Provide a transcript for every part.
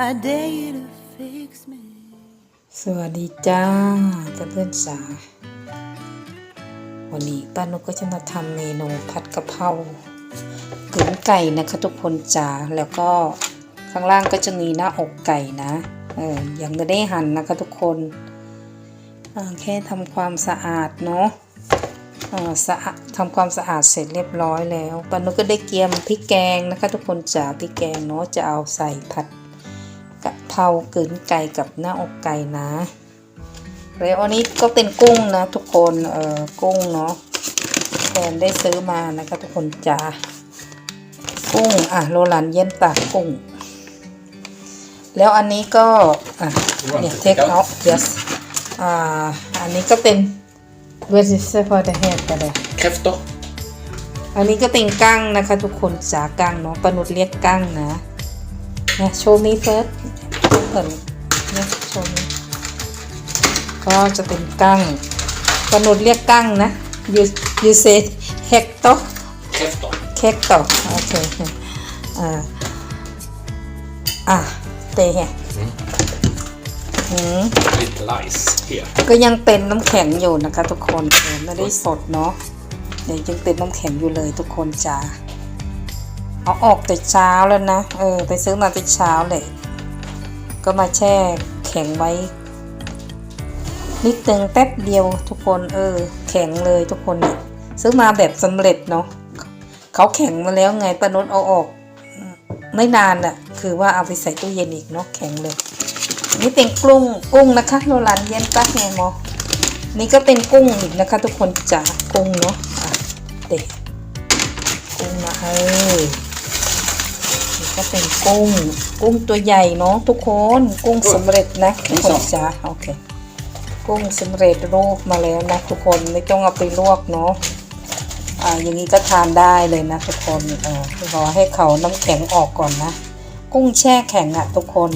I dare you to fix me. สวัสดีจ้าเพื่อนเพื่อนๆจ๋าวันนี้ป้านุกก็จะมาทำเมนูผัดกะเพรากึ๋นไก่นะคะทุกคนจ๋าแล้วก็ข้างล่างก็จะมีหน้าอกไก่นะเออยังไม่ได้หั่นนะคะทุกคนแค่ทำความสะอาดเนาะเอ่อสะอาดทำความสะอาดเสร็จเรียบร้อยแล้วป้านุก็ได้เกียมพริกแกงนะคะ ทุกคนจ๋าพริกแกงเนาะจะเอาใส่ผัดะเพรากึ๋นไก่กับหน้าอกไก่นะ แล้วอันนี้ก็เป็นกุ้งนะทุกคนเอ่อกุ้งเนาะแฟนได้ซื้อมานะคะทุกคนจ้ากุ้งอะโรลันเย็นตากกุ้ง แล้วอันนี้ก็อะเนี่ยเทคเอา yes อ่าอันนี้ก็เป็น where is it for the head ก็ได้ Kräftor. อันนี้ก็เป็นกั้งนะคะทุกคนจ๋ากั้งเนาะปนุษเรียกกั้งนะเนี่ยโชว์นี้เฟิร์สเปิดเนี่ยโชว์นี้ก็จะเป็นกั้งปนุษเรียกกั้งนะ you you say hecto Kräftor. hecto โอเคอ่าอะเตะแฮะอืม Little ice here. ก็ยังเป็นน้ำแข็งอยู่นะคะทุกคนเออไม่ได้สดเนาะเดี๋ยวยังเป็นน้ำแข็งอยู่เลยทุกคนจ้า เอาออกแต่เช้าแล้วนะ เออ ไปซื้อมาแต่เช้าเลย ก็มาแช่แข็งไว้ นิดนึงแป๊บเดียวทุกคน เออ แข็งเลยทุกคนเนี่ยซื้อมาแบบสำเร็จเนาะเขาแข็งมาแล้วไงปานุษเอาออก ไม่นานอะคือว่าเอาไปใส่ตู้เย็นอีกเนาะแข็งเลย นี่เป็นกุ้งกุ้งนะคะโรลันเย็นปักแงโมนี่ก็เป็นกุ้งอีกนะคะ ทุกคนจ๋ากุ้งเนาะะเด็กกุ้งนะเออ ก็เป็นกุ้ง กุ้งตัวใหญ่เนาะทุกคน กุ้งสำเร็จนะทุกคนจ๋าโอเค กุ้งสำเร็จรูปมาแล้วนะทุกคนไม่ต้องเอาไปลวกเนาะอ่าอย่างนี้ก็ทานได้เลยนะทุกคนเออรอให้เขาน้ำแข็งออกก่อนนะ กุ้งแช่แข็งอะทุกคน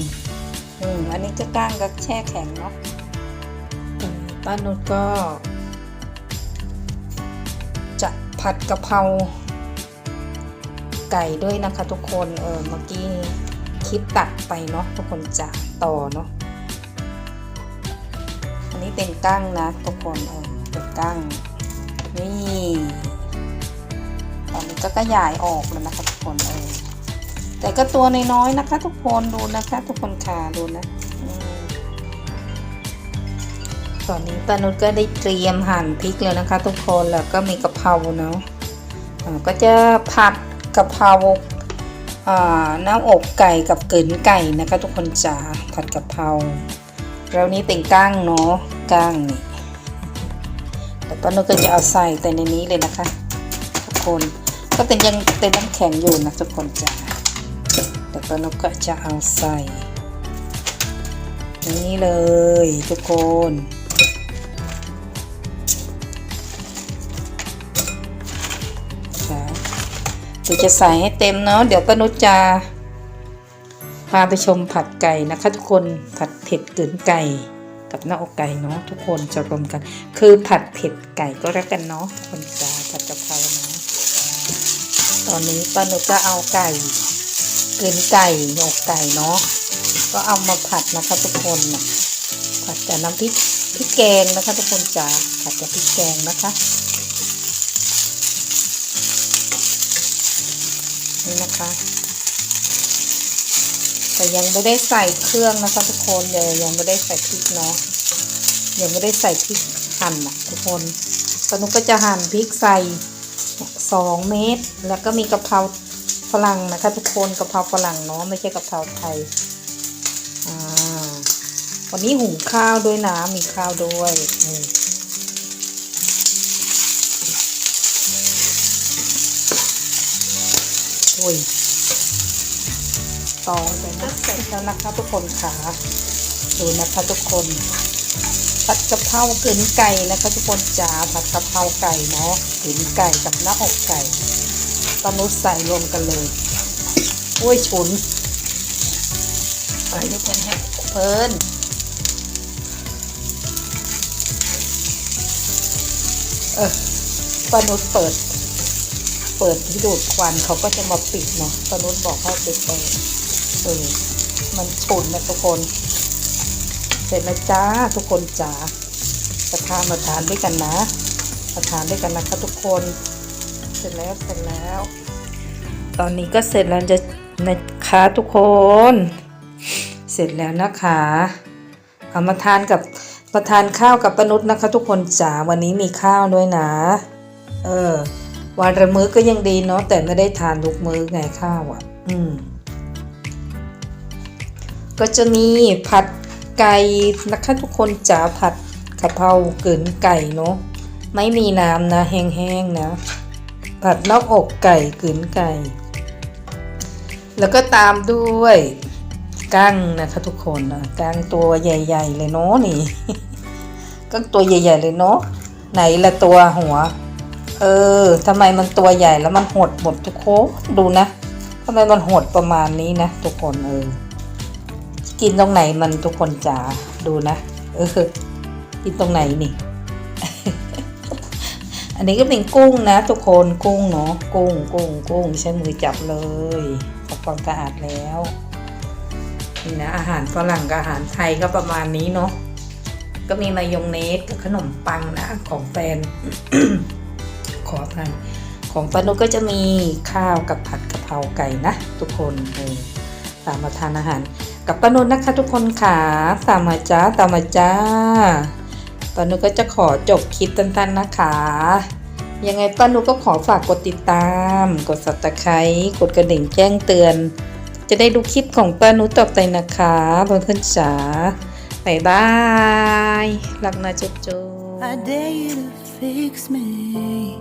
อืมอันนี้ก็ก้างก็แช่แข็งเนาะอืมป้านุชก็ จะผัดกะเพรา ไก่ด้วยนะคะทุกคนเออเมื่อกี้คลิปตัดไปเนาะทุกคนจะต่อเนาะอันนี้เป็นก้างนะทุกคนเออเป็นก้างนี่ตอนนี้ก็กระยายออกแล้วนะคะทุกคนเออแต่ก็ตัวน้อยๆนะคะ ทุกคนดูนะคะ ทุกคนค่ะดูนะตอนนี้ปานุชก็ได้เตรียมหั่นพริกแล้วนะคะ ทุกคนแล้วก็มีกะเพราเนาะก็จะผัด กะเพราน้ำอกไก่กับเกลืนไก่นะคะ ทุกคนจ๋าผัดกะเพราแล้วนี้เป็นก้างเนาะก้างนี่แต่ปานุก็จะเอาใส่แต่ในนี้เลยนะคะ ทุกคนก็เป็นยังเป็นน้ำแข็งอยู่นะทุกคนจ๋าแต่ปานกก็จะเอาใส่ นี่เลยทุกคน ดี๋ยวจะใส่ให้เต็มเนาะเดี๋ยวปานุชจะพาไปชมผัดไก่นะคะ ทุกคนผัดเผ็ดกึ๋นไก่กับหน้าอกไก่เนาะทุกคนจะรวมกัน คือผัดเผ็ดไก่ก็แล้วกันเนาะทุกคนจ้าผัดกะเพราเนาะตอนนี้ป้านุชก็เอาไก่เกลืนไก่อกไก่เนาะก็เอามาผัดนะคะ ทุกคนนะผัดกับน้ำพริกพริกแกงนะคะ ทุกคนจ๋าผัดกับพริกแกงนะคะ นี่นะคะ แต่ยังไม่ได้ใส่เครื่องนะคะทุกคนเดี๋ยวยังไม่ได้ใส่พริกเนาะยังไม่ได้ใส่พริกหั่นนะทุกคนตอนนุกก็จะหั่นพริกใส่สองเม็ดแล้วก็มีกะเพราฝรั่งนะคะทุกคนกะเพราฝรั่งเนาะไม่ใช่กะเพราไทยวันนี้หุงข้าวด้วยนะมีข้าวด้วยนี่ โอ้ยต่อไปนะเสร็จแล้วนะคะทุกคนค่ะดูนะคะทุกคนผัดกะเพรากึ๋นไก่นะคะ ทุกคนจ๋าผัดกะเพราไก่เนาะกึ๋นไก่กับหน้าอกไก่ตอนนุใส่รวมกันเลยโอ้ยฉุนไปด้วยกันแฮะเพลินเออปนุษเปิด เปิดที่ดูดควันเขาก็จะมาปิดเนาะปนุษบอกให้ไปเปิดเออมันฉุนนะทุกคน เสร็จแล้วจ้าทุกคนจ๋าจะทานมาทานด้วยกันนะมาทานด้วยกันนะคะทุกคน เสร็จแล้วเสร็จแล้ว ตอนนี้ก็เสร็จแล้วจะนะคะทุกคน เสร็จแล้วนะคะเอามาทานกับมาทานข้าวกับปนุษนะคะ ทุกคนจ๋าวันนี้มีข้าวด้วยนะ เออ วันละมื้อก็ยังดีเนาะแต่ไม่ได้ทานทุกมื้อไงข้าวอะ อืม ก็จะมีผัดไก่นะคะทุกคนจ๋าผัดกะเพราเกลืนไก่เนาะไม่มีน้ำนะแห้งๆนะ ผัดนอกอกไก่กลืนไก่ แล้วก็ตามด้วยกั้งนะคะทุกคนนะกั้งตัวใหญ่ ๆ เลยเนาะนี่กั้งตัวใหญ่ ๆ เลยเนาะไหนละตัวหัว เออทำไมมันตัวใหญ่แล้วมันหดหมดทุกคนดูนะทำไมมันหดประมาณนี้นะทุกคนเออกินตรงไหนมันทุกคนจ๋าดูนะเออกินตรงไหนนี่ อันนี้ก็เป็นกุ้งนะ ทุกคนกุ้งเนาะกุ้งกุ้งกุ้งใช้มือจับเลยทำความสะอาดแล้วนี่นะอาหารฝรั่งกับอาหารไทยก็ประมาณนี้เนาะก็มีมายองเนสกับขนมปังนะ ของแฟน ขออภัยของปานุก็จะมีข้าวกับผัดกะเพราไก่นะ ทุกคนเออตามมาทานอาหาร กับปานุนะคะ ทุกคนค่ะตามมาจ้าตามมาจ้าปานุก็จะขอจบคลิปสั้นๆนะคะ ยังไงป้านุก็ขอฝากกดติดตาม กด subscribe กดกระดิ่งแจ้งเตือน จะได้ดูคลิปของป้านุต่อไปนะคะเพื่อนๆจ๋าบายบายรักนะจุ๊บ I dare you to fix me.